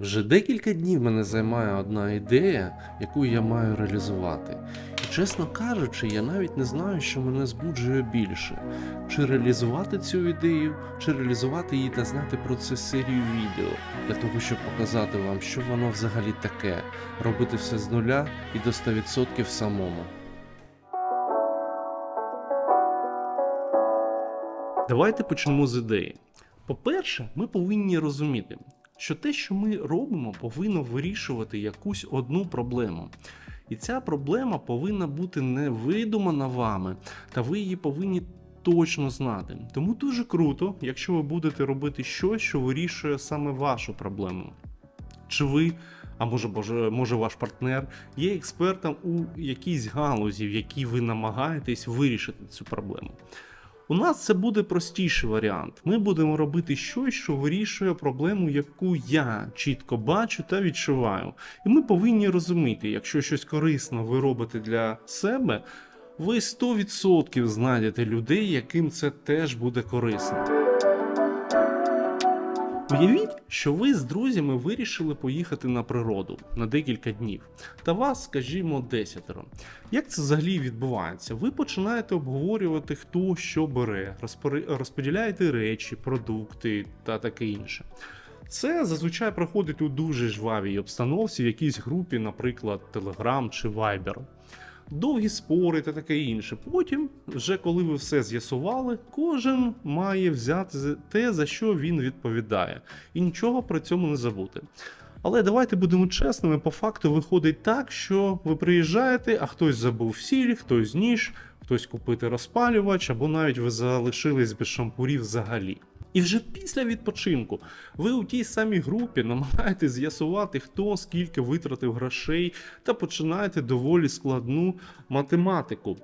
Вже декілька днів мене займає одна ідея, яку я маю реалізувати. І чесно кажучи, я навіть не знаю, що мене збуджує більше: чи реалізувати цю ідею, чи реалізувати її та зняти про це серію відео для того, щоб показати вам, що воно взагалі таке, робити все з нуля і до 100% самому. Давайте почнемо з ідеї. По-перше, ми повинні розуміти, що те, що ми робимо, повинно вирішувати якусь одну проблему. І ця проблема повинна бути не видумана вами, та ви її повинні точно знати. Тому дуже круто, якщо ви будете робити щось, що вирішує саме вашу проблему. Чи ви, а може, боже, може ваш партнер, є експертом у якійсь галузі, в якій ви намагаєтесь вирішити цю проблему. У нас це буде простіший варіант. Ми будемо робити щось, що вирішує проблему, яку я чітко бачу та відчуваю. І ми повинні розуміти, якщо щось корисне ви робите для себе, ви 100% знайдете людей, яким це теж буде корисно. Уявіть, що ви з друзями вирішили поїхати на природу на декілька днів, та вас, скажімо, десятеро. Як це взагалі відбувається? Ви починаєте обговорювати, хто що бере, розподіляєте речі, продукти та таке інше. Це зазвичай проходить у дуже жвавій обстановці в якійсь групі, наприклад, Telegram чи Viber. Довгі спори та таке інше. Потім, вже коли ви все з'ясували, кожен має взяти те, за що він відповідає, і нічого при цьому не забути. Але давайте будемо чесними, по факту виходить так, що ви приїжджаєте, а хтось забув сіль, хтось ніж, хтось купити розпалювач, або навіть ви залишились без шампурів взагалі. І вже після відпочинку ви у тій самій групі намагаєтесь з'ясувати, хто скільки витратив грошей, та починаєте доволі складну математику.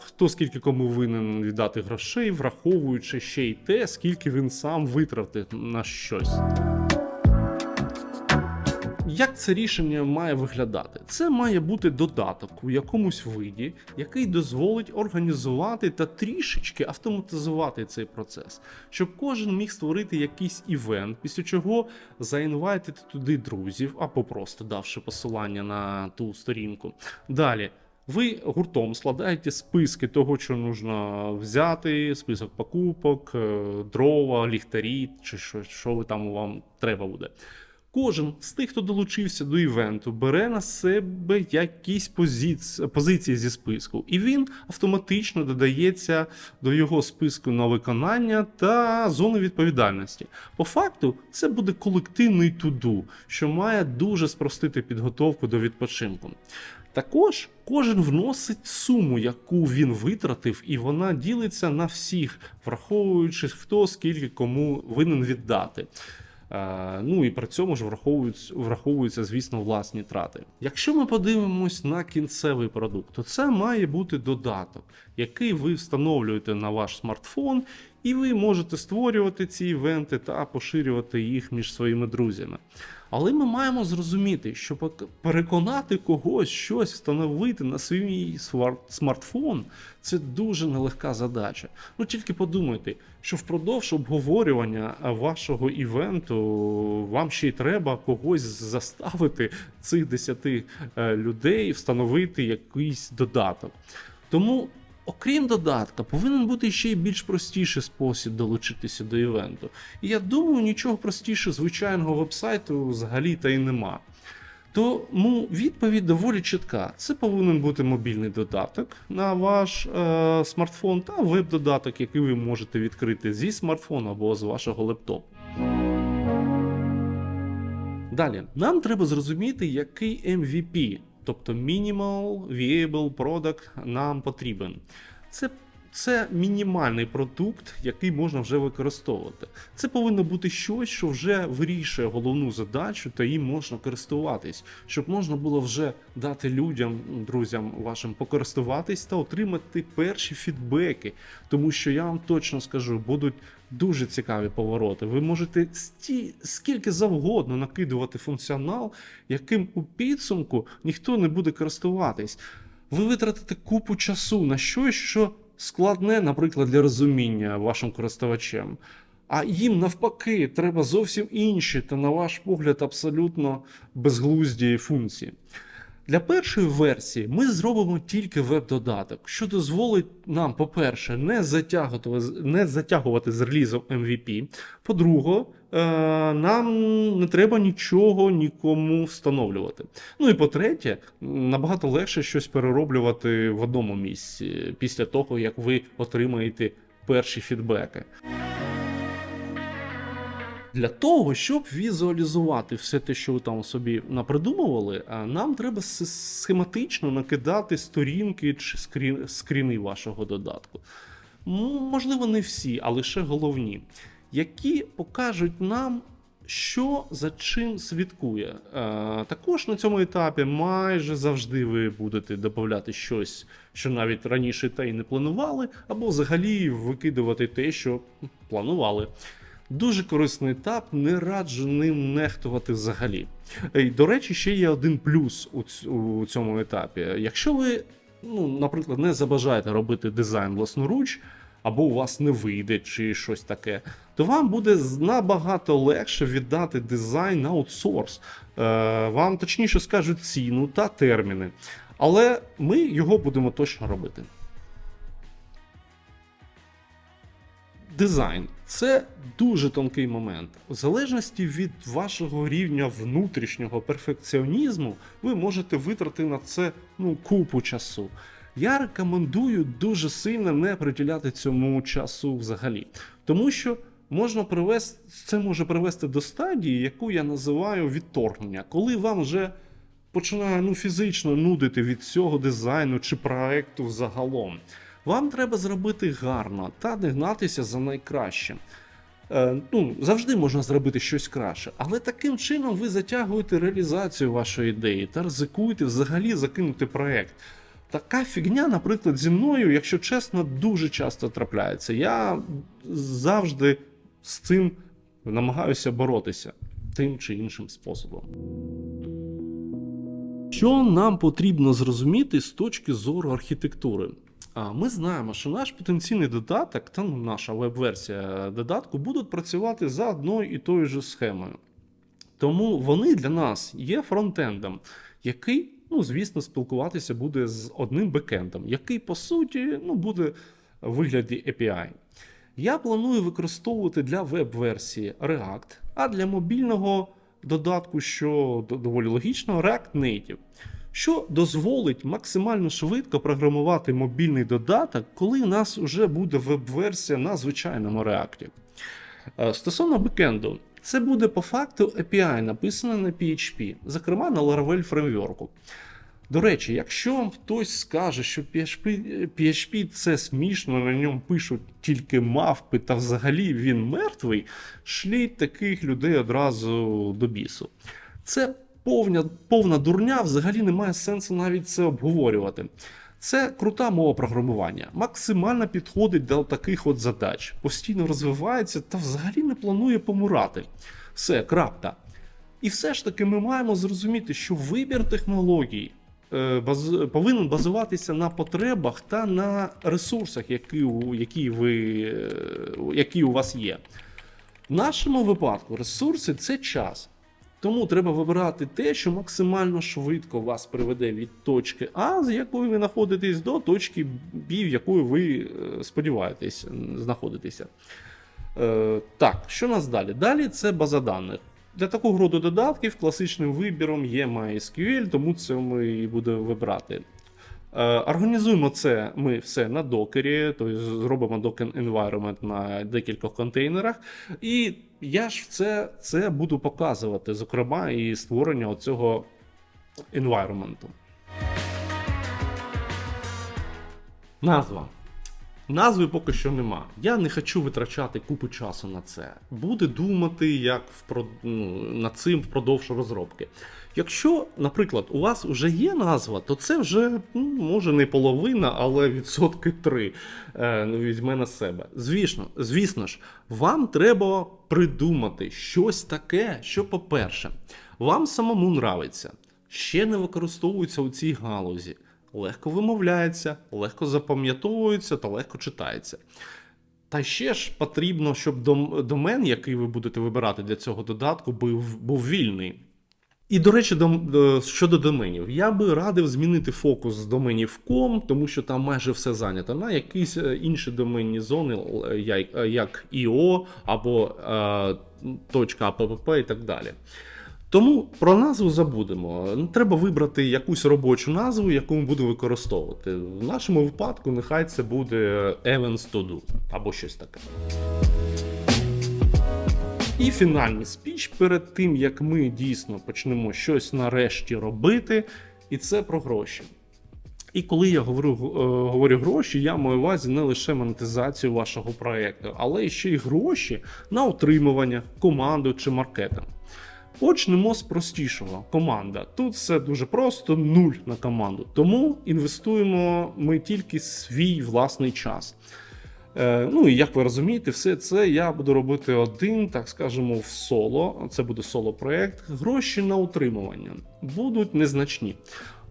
Хто скільки кому винен віддати грошей, враховуючи ще й те, скільки він сам витратив на щось. Як це рішення має виглядати? Це має бути додаток у якомусь виді, який дозволить організувати та трішечки автоматизувати цей процес, щоб кожен міг створити якийсь івент, після чого заінвайтити туди друзів або просто давши посилання на ту сторінку. Далі. Ви гуртом складаєте списки того, що потрібно взяти, список покупок, е, дрова, ліхтарі, чи що, що ви там вам треба буде. Кожен з тих, хто долучився до івенту, бере на себе якісь позиці- позиції зі списку, і він автоматично додається до його списку на виконання та зони відповідальності. По факту, це буде колективний туду, що має дуже спростити підготовку до відпочинку. Також кожен вносить суму, яку він витратив, і вона ділиться на всіх, враховуючи хто скільки кому винен віддати. Е, Ну і при цьому ж враховуються, враховуються, звісно, власні трати. Якщо ми подивимось на кінцевий продукт, то це має бути додаток, який ви встановлюєте на ваш смартфон, і ви можете створювати ці івенти та поширювати їх між своїми друзями. Але ми маємо зрозуміти, що переконати когось щось встановити на свій смартфон це дуже нелегка задача. Ну тільки подумайте, що впродовж обговорювання вашого івенту вам ще й треба когось заставити цих 10 е, людей встановити якийсь додаток. Тому. Окрім додатка, повинен бути ще й більш простіший спосіб долучитися до івенту. І я думаю, нічого простіше звичайного вебсайту взагалі та й нема. Тому відповідь доволі чітка. Це повинен бути мобільний додаток на ваш е, смартфон та веб-додаток, який ви можете відкрити зі смартфона або з вашого лептопу. Далі, нам треба зрозуміти, який MVP, тобто Viable Product, нам потрібен. Це це мінімальний продукт, який можна вже використовувати. Це повинно бути щось, що вже вирішує головну задачу, та їм можна користуватись, щоб можна було вже дати людям, друзям вашим покористуватись та отримати перші фідбеки. Тому що я вам точно скажу, будуть дуже цікаві повороти. Ви можете сті, скільки завгодно накидувати функціонал, яким у підсумку ніхто не буде користуватись. Ви витратите купу часу на щось, що складне, наприклад, для розуміння вашим користувачем. а їм навпаки треба зовсім інші та, на ваш погляд, абсолютно безглузді функції. Для першої версії ми зробимо тільки веб-додаток, що дозволить нам, по-перше, не затягувати, не затягувати з релізом MVP. По-друге, е, нам не треба нічого нікому встановлювати. Ну і по-третє, набагато легше щось перероблювати в одному місці після того, як ви отримаєте перші фідбеки. Для того, щоб візуалізувати все те, що ви там собі напридумували, нам треба схематично накидати сторінки чи скрін, скріни вашого додатку. Можливо, не всі, а лише головні, які покажуть нам, що за чим слідкує. Е, Також на цьому етапі майже завжди ви будете додати щось, що навіть раніше та й не планували, або взагалі викидувати те, що планували. Дуже корисний етап, не раджу ним нехтувати взагалі. І, до речі, ще є один плюс у, цьому етапі. Якщо ви, ну, наприклад, не забажаєте робити дизайн власноруч, або у вас не вийде, чи щось таке, то вам буде набагато легше віддати дизайн на аутсорс. Е, вам точніше скажуть ціну та терміни. Але ми його будемо точно робити. Дизайн це дуже тонкий момент. У залежності від вашого рівня внутрішнього перфекціонізму, ви можете витрати на це ну, купу часу. Я рекомендую дуже сильно не приділяти цьому часу взагалі, тому що можна привести, це може привести до стадії, яку я називаю відторгнення, коли вам вже починає ну, фізично нудити від цього дизайну чи проекту взагалом. Вам треба зробити гарно та не гнатися за найкращим. Е, ну, завжди можна зробити щось краще, але таким чином ви затягуєте реалізацію вашої ідеї та ризикуєте взагалі закинути проект. Така фігня, наприклад, зі мною, якщо чесно, дуже часто трапляється. Я завжди з цим намагаюся боротися тим чи іншим способом. Що нам потрібно зрозуміти з точки зору архітектури? Ми знаємо, що наш потенційний додаток та ну, наша веб-версія додатку будуть працювати за одною і тою ж схемою. Тому вони для нас є фронтендом, який, ну, звісно, спілкуватися буде з одним бекендом, який, по суті, ну, буде в вигляді API. Я планую використовувати для веб-версії React, а для мобільного додатку, що доволі логічно, React Native, що дозволить максимально швидко програмувати мобільний додаток, коли у нас вже буде веб-версія на звичайному React. Е, Стосовно бекенду, це буде по факту API, написане на PHP, зокрема на Laravel фреймворку. До речі, якщо хтось скаже, що PHP, PHP це смішно, на ньому пишуть тільки мавпи, та взагалі він мертвий, шліть таких людей одразу до бісу. Це повна, повна дурня, взагалі немає сенсу навіть це обговорювати. Це крута мова програмування, максимально підходить до таких от задач, постійно розвивається та взагалі не планує помирати. Все, крапка. І все ж таки ми маємо зрозуміти, що вибір технологій е, баз, повинен базуватися на потребах та на ресурсах, які, які, ви, е, які у вас є. В нашому випадку ресурси це час. Тому треба вибирати те, що максимально швидко вас приведе від точки А, з якої ви знаходитесь, до точки Б, в якої ви е, сподіваєтесь знаходитися. Е, так, що нас далі? Далі це база даних. Для такого роду додатків класичним вибіром є MySQL, тому це ми і будемо вибрати. Е, Організуємо це ми все на докері, тобто зробимо докен environment на декількох контейнерах. І я ж це, це буду показувати, зокрема, і створення цього environment. Назва. Назви поки що нема. Я не хочу витрачати купу часу на це. Буде думати, як впро... ну, над цим впродовж розробки. Якщо, наприклад, у вас вже є назва, то це вже ну, може не половина, але відсотки три е, візьме на себе. Звісно, звісно ж, вам треба придумати щось таке, що, по-перше, вам самому нравиться, ще не використовується у цій галузі, легко вимовляється, легко запам'ятовується та легко читається. Та ще ж потрібно, щоб домен, який ви будете вибирати для цього додатку, був, був вільний. І, до речі, дом, е, щодо доменів, я би радив змінити фокус з доменів .com, тому що там майже все зайнято, на якісь е, інші доменні зони, як, IO або е, .app і так далі. Тому про назву забудемо. Треба вибрати якусь робочу назву, яку ми будемо використовувати. В нашому випадку нехай це буде Events to Do або щось таке. І фінальний спіч перед тим, як ми дійсно почнемо щось нарешті робити, і це про гроші. І коли я говорю, е, говорю гроші, я маю увазі не лише монетизацію вашого проєкту, але ще й гроші на утримування, команду чи маркетинг. Почнемо з простішого. Команда. Тут все дуже просто, нуль на команду. Тому інвестуємо ми тільки свій власний час. Е, ну і як ви розумієте, все це я буду робити один, так скажемо, в соло. Це буде соло-проект. Гроші на утримування будуть незначні.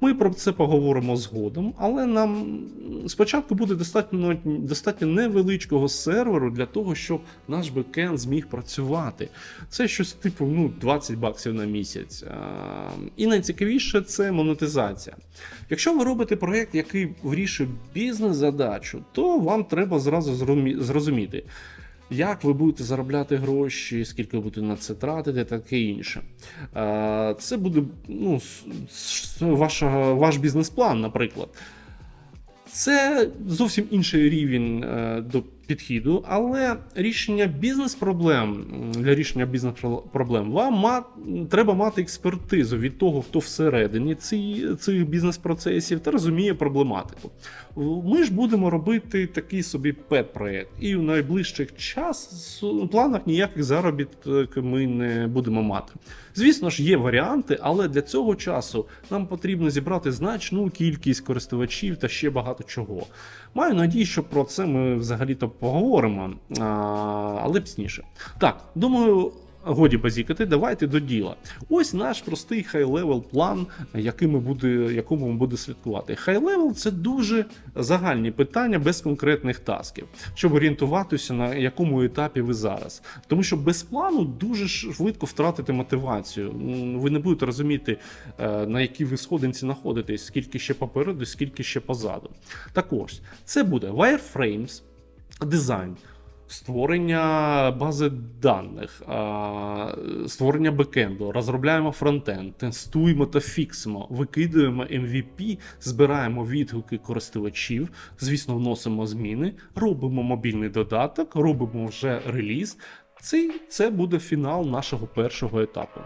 Ми про це поговоримо згодом, але нам спочатку буде достатньо достатньо невеличкого серверу для того, щоб наш бекенд зміг працювати. Це щось типу ну, 20 баксів на місяць. І найцікавіше це монетизація. Якщо ви робите проєкт, який вирішує бізнес-задачу, то вам треба зразу зрозумі- зрозуміти. Як ви будете заробляти гроші, скільки ви будете на це тратити, таке інше. Це буде ну, с- ваш бізнес-план, наприклад. Це зовсім інший рівень е, до підхіду, але рішення бізнес-проблем для рішення бізнес-проблем вам ма, треба мати експертизу від того, хто всередині ці, цих бізнес-процесів та розуміє проблематику. Ми ж будемо робити такий собі пет-проект, і в найближчих час планах ніяких заробіток ми не будемо мати. Звісно ж, є варіанти, але для цього часу нам потрібно зібрати значну кількість користувачів та ще багато чого. Маю надію, що про це ми взагалі-то поговоримо, а, але пізніше. Так, думаю. Годі базікати, давайте до діла. Ось наш простий хай-левел план, який ми буде, якому буде слідкувати. Хай-левел це дуже загальні питання без конкретних тасків, щоб орієнтуватися на якому етапі ви зараз. Тому що без плану дуже швидко втратити мотивацію. Ви не будете розуміти, е, на якій ви сходинці знаходитесь, скільки ще попереду, скільки ще позаду. Також це буде wireframes, дизайн. Створення бази даних, створення бекенду, розробляємо фронтенд, тестуємо та фіксимо, викидуємо MVP, збираємо відгуки користувачів, звісно, вносимо зміни, робимо мобільний додаток, робимо вже реліз. Це, це буде фінал нашого першого етапу.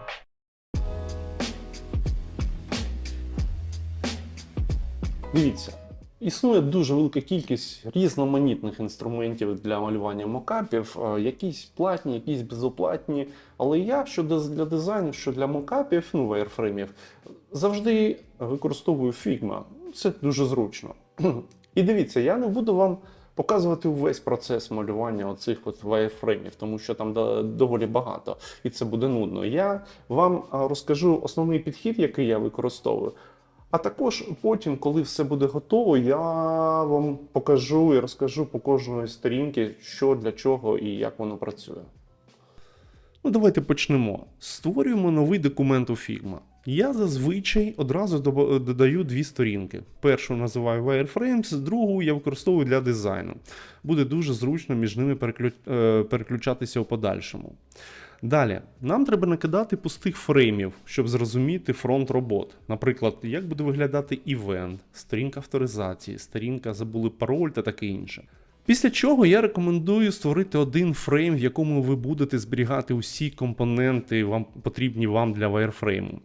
Дивіться, існує дуже велика кількість різноманітних інструментів для малювання мокапів, е, якісь платні, якісь безоплатні. Але я що для дизайну, що для мокапів, ну, вайрфреймів, завжди використовую Figma. Це дуже зручно. І дивіться, я не буду вам показувати увесь процес малювання оцих от вайрфреймів, тому що там доволі багато, і це буде нудно. Я вам розкажу основний підхід, який я використовую. А також потім, коли все буде готово, я вам покажу і розкажу по кожної сторінки, що для чого і як воно працює. Ну, давайте почнемо. Створюємо новий документ у Figma. Я зазвичай одразу додаю дві сторінки. Першу називаю Wireframes, другу я використовую для дизайну. Буде дуже зручно між ними е, переключатися у подальшому. Далі, нам треба накидати пустих фреймів, щоб зрозуміти фронт робот. Наприклад, як буде виглядати івент, сторінка авторизації, сторінка забули пароль та таке інше. Після чого я рекомендую створити один фрейм, в якому ви будете зберігати усі компоненти, вам потрібні вам для вайрфрейму.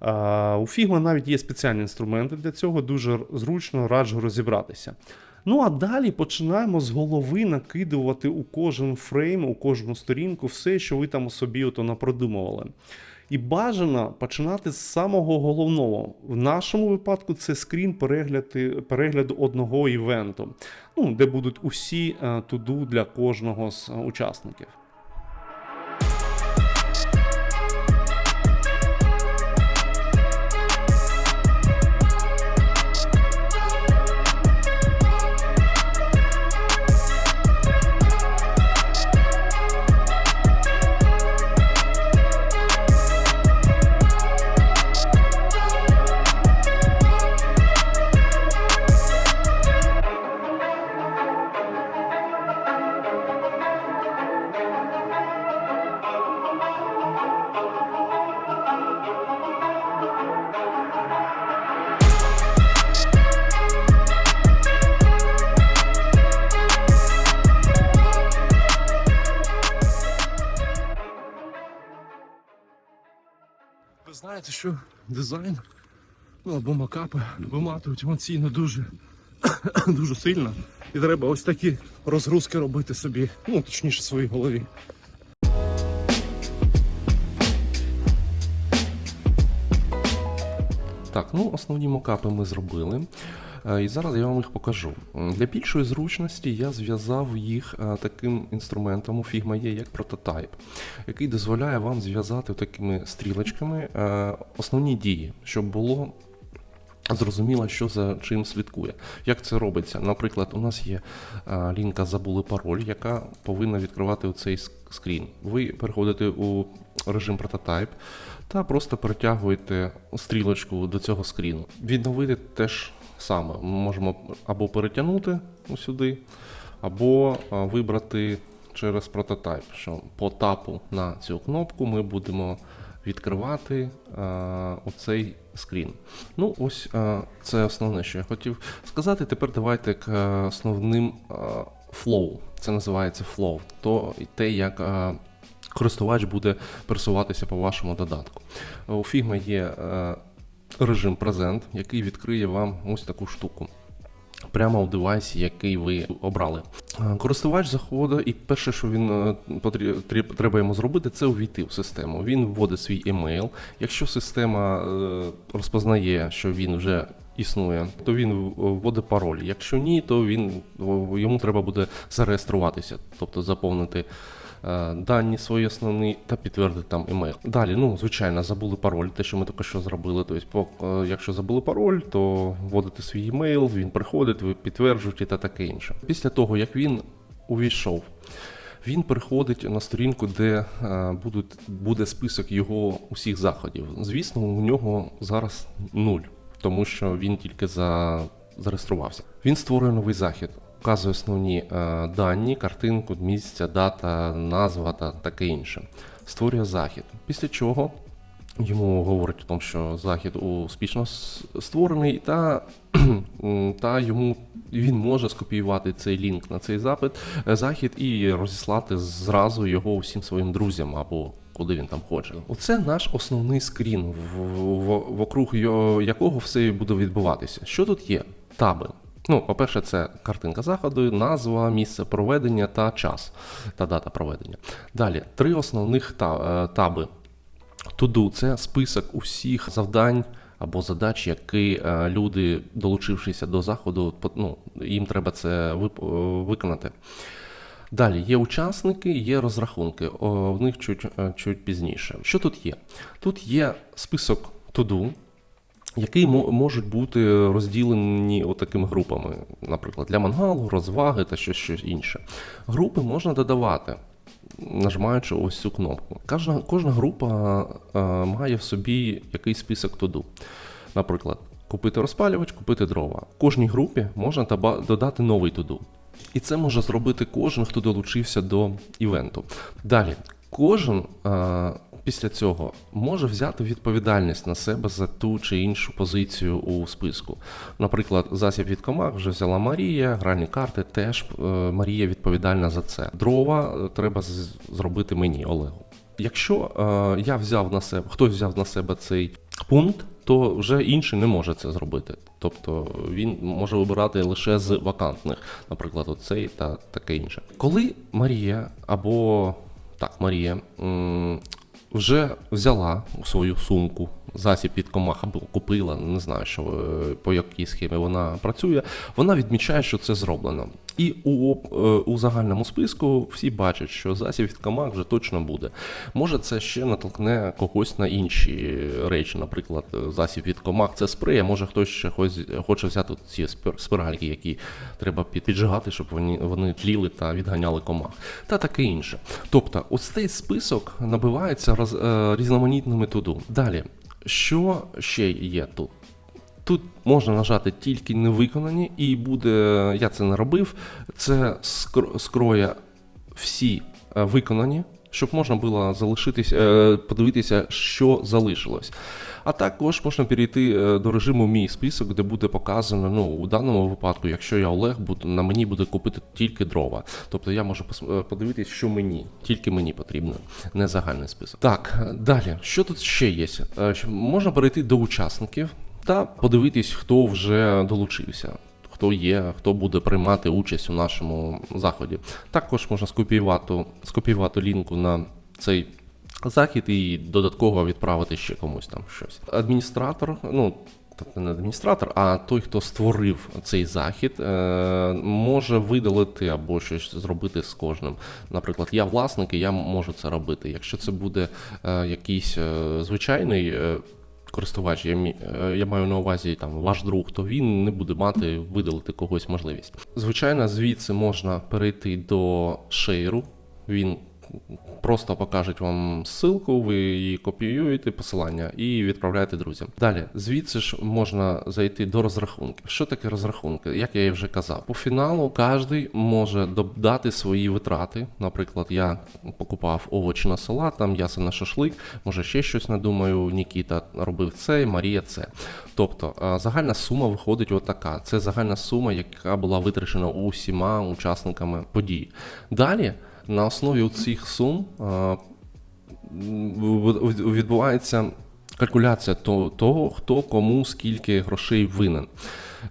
У Figma навіть є спеціальні інструменти для цього, дуже зручно раджу розібратися. Ну а далі починаємо з голови накидувати у кожен фрейм, у кожну сторінку все, що ви там собі ото напродумували. І бажано починати з самого головного. В нашому випадку це скрін перегляду, одного івенту, ну, де будуть усі е, туду для кожного з е, учасників. Що дизайн, ну або макапи виматують емоційно дуже, дуже сильно. І треба ось такі розгрузки робити собі, ну точніше своїй голові. Так, ну основні мокапи ми зробили. Е, І зараз я вам їх покажу. Для більшої зручності я зв'язав їх е, таким інструментом у Figma є як прототайп, який дозволяє вам зв'язати такими стрілочками е, основні дії, щоб було зрозуміло, що за чим слідкує. Як це робиться? Наприклад, у нас є лінка забули пароль, яка повинна відкривати цей скрін. Ви переходите у режим прототайп та просто перетягуєте стрілочку до цього скріну. Відновити теж саме. Ми можемо або перетягнути сюди, або вибрати через прототайп, що по тапу на цю кнопку ми будемо відкривати а, оцей скрін. Ну, ось а, це основне, що я хотів сказати. Тепер давайте к основним а, flow. Це називається flow. То те, як а, користувач буде пересуватися по вашому додатку. У Figma є е, режим презент, який відкриє вам ось таку штуку. Прямо у девайсі, який ви обрали. Е, Користувач заходить, і перше, що він е, треба йому зробити, це увійти в систему. Він вводить свій емейл. Якщо система е, розпознає, що він вже існує, то він вводить пароль. Якщо ні, то він йому треба буде зареєструватися, тобто заповнити е, дані свої основні та підтвердити там емейл. Далі, ну звичайно, забули пароль, те, що ми тільки що зробили. Тобто, якщо забули пароль, то вводите свій емейл, він приходить, ви підтверджуєте та таке інше. Pісля того, як він увійшов. Він переходить на сторінку, де е, будуть, буде список його усіх заходів. Звісно, у нього зараз нуль, тому що він тільки за, зареєструвався. Він створює новий захід, вказує основні е, дані, картинку, місця, дата, назва та таке інше. Створює захід. Після чого йому говорить о тому, що захід успішно створений, та, та йому він може скопіювати цей лінк на цей запит, е, захід і розіслати зразу його усім своїм друзям або куди він там хоче. Оце наш основний скрін, в, в, вокруг якого все буде відбуватися. Що тут є? Таби. Ну, по-перше, це картинка заходу, назва, місце проведення та час та дата проведення. Далі три основних е, таби. To-do – це список усіх завдань або задач, які е, люди, долучившися до заходу, ну, їм треба це е, виконати. Далі є учасники, є розрахунки. О, в них чуть, е, чуть пізніше. Що тут є? Тут є список to-do, які можуть бути розділені отакими групами, наприклад, для мангалу, розваги та щось, щось інше. Групи можна додавати, нажимаючи ось цю кнопку. Кожна, кожна група е, має в собі якийсь список to-do. Наприклад, купити розпалювач, купити дрова. Кожній групі можна додати новий to-do. І це може зробити кожен, хто долучився до івенту. Далі, кожен е, після цього може взяти відповідальність на себе за ту чи іншу позицію у списку. Наприклад, засіб від комах вже взяла Марія, гральні карти теж е, Марія відповідальна за це. Дрова е, треба зробити мені, Олегу. Якщо е, я взяв на себе, хтось взяв на себе цей пункт, то вже інший не може це зробити. Тобто він може вибирати лише з вакантних, наприклад, оцей та таке інше. Коли Марія або так, Марія вже взяла у свою сумку засіб від комах або купила, не знаю, що е, по якій схемі вона працює, вона відмічає, що це зроблено. І у, е, у загальному списку всі бачать, що засіб від комах вже точно буде. Може, це ще натолкне когось на інші речі, наприклад, е, засіб від комах це спрей, а може хтось ще хоче взяти ці спир- спиральки, які треба під- піджигати, щоб вони, вони тліли та відганяли комах, та таке інше. Тобто, ось цей список набивається роз, різноманітними туду. Далі, що ще є тут? Тут можна нажати тільки невиконані, і буде, я це не робив, це скроє всі е, виконані щоб можна було залишитись, е, подивитися, що залишилось. А також можна перейти е, до режиму Мій список, де буде показано, ну, у даному випадку, якщо я Олег, буду, на мені буде купити тільки дрова. Тобто я можу е, подивитись, що мені, тільки мені потрібно, не загальний список. Так, далі, що тут ще є? Можна перейти до учасників та подивитись, хто вже долучився. Хто є, хто буде приймати участь у нашому заході. Також можна скопіювати, скопіювати лінку на цей захід і додатково відправити ще комусь там щось. Адміністратор, ну тобто не адміністратор, а той, хто створив цей захід, е, може видалити або щось зробити з кожним. Наприклад, я власник і я можу це робити. Якщо це буде е, якийсь е, звичайний. Користувач, я, е, я маю на увазі там ваш друг, то він не буде мати видалити когось можливість. Звичайно, звідси можна перейти до шейру. Він просто покажуть вам ссылку, ви її копіюєте посилання і відправляєте друзям. Далі, звідси ж можна зайти до розрахунків. Що таке розрахунки? Як я і вже казав, по фіналу кожен може додати свої витрати. Наприклад, я покупав овочі на салат, там м'ясо на шашлик, може ще щось надумаю. Нікіта робив це, Марія це. Тобто загальна сума виходить отака. Це загальна сума, яка була витрачена усіма учасниками події. Далі. На основі цих сум в- відбувається калькуляція того, хто кому скільки грошей винен,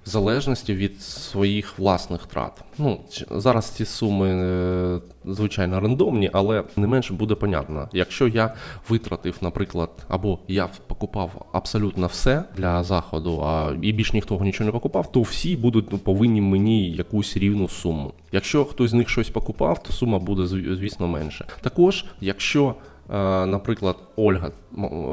в залежності від своїх власних трат. Ну, зараз ці суми, е, звичайно, рандомні, але не менше буде понятно. Якщо я витратив, наприклад, або я покупав абсолютно все для заходу, а і більш ніхто нічого не покупав, то всі будуть ну, повинні мені якусь рівну суму. Якщо хтось з них щось покупав, то сума буде звісно менше. Також, якщо Наприклад, Ольга,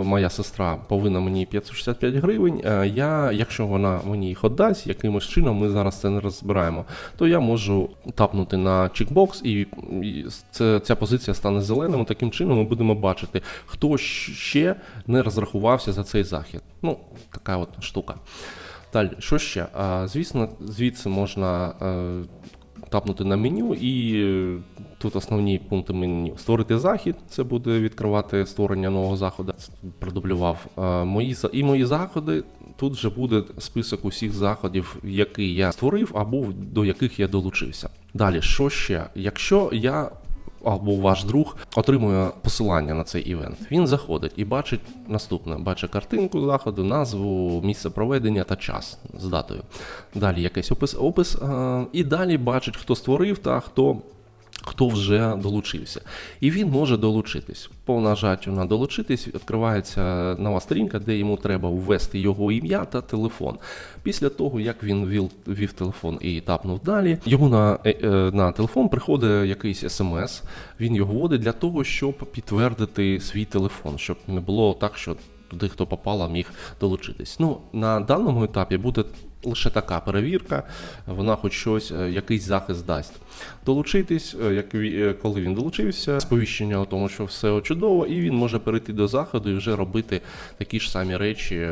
моя сестра, повинна мені 565 гривень. е, Я, якщо вона мені їх віддасть, якимось чином ми зараз це не розбираємо, то я можу тапнути на чекбокс, і, це, ця позиція стане зеленою. Таким чином ми будемо бачити, хто ще не розрахувався за цей захід. Ну, така от штука. Далі, що ще? Звісно, звідси можна. Тапнути на меню, і е, тут основні пункти меню. Створити захід, це буде відкривати створення нового заходу. Продублював Е, мої і мої заходи. Тут вже буде список усіх заходів, які я створив, або до яких я долучився. Далі, що ще? Якщо я або ваш друг отримує посилання на цей івент, він заходить і бачить наступне: бачить картинку заходу, назву, місце проведення та час з датою. Далі якийсь опис, опис е, і далі бачить, хто створив та хто. Хто вже долучився, і він може долучитись. По нажаттю на долучитись відкривається нова сторінка, де йому треба ввести його ім'я та телефон. Після того, як він ввів, ввів телефон і тапнув далі, йому на, е, е, на телефон приходить якийсь смс. Він його вводить для того, щоб підтвердити свій телефон, щоб не було так, що туди, хто попало, міг долучитись. Ну на даному етапі буде лише така перевірка, вона хоч щось, е, якийсь захист дасть. Долучитись, е, як е, коли він долучився, сповіщення о тому, що все чудово, і він може перейти до заходу і вже робити такі ж самі речі,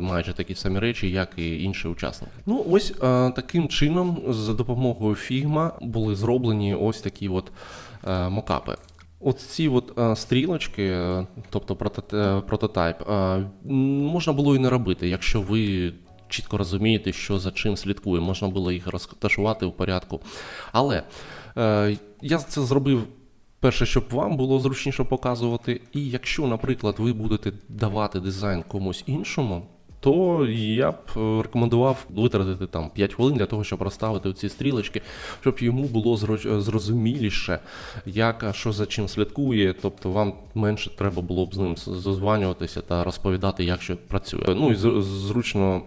майже такі самі речі, як і інші учасники. Ну ось таким чином, за допомогою Figma були зроблені ось такі от мокапи. От ці от е, стрілочки, е, тобто протот- е, можна було і не робити, якщо ви чітко розумієте, що за чим слідкує, можна було їх розташувати в порядку. Але я це зробив. Перше, щоб вам було зручніше показувати, і якщо, наприклад, ви будете давати дизайн комусь іншому, то я б е, рекомендував витратити там 5 хвилин для того, щоб розставити ці стрілочки, щоб йому було зрозуміліше, як що за чим слідкує. Тобто вам менше треба було б з ним зазванюватися та розповідати, як що працює. Ну і зручно,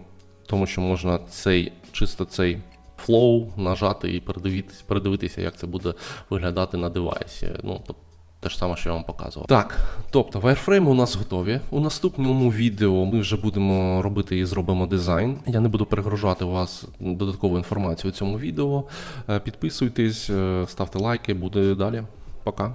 тому що можна цей чисто цей. Флоу нажати і передивитися, передивитися, як це буде виглядати на девайсі. Ну, тобто, те ж саме, що я вам показував. Так, тобто вайрфрейми у нас готові. У наступному відео ми вже будемо робити і зробимо дизайн. Я не буду перегружати вас додаткову інформацію у цьому відео. Е, Підписуйтесь, е, ставте лайки, буде далі. Пока.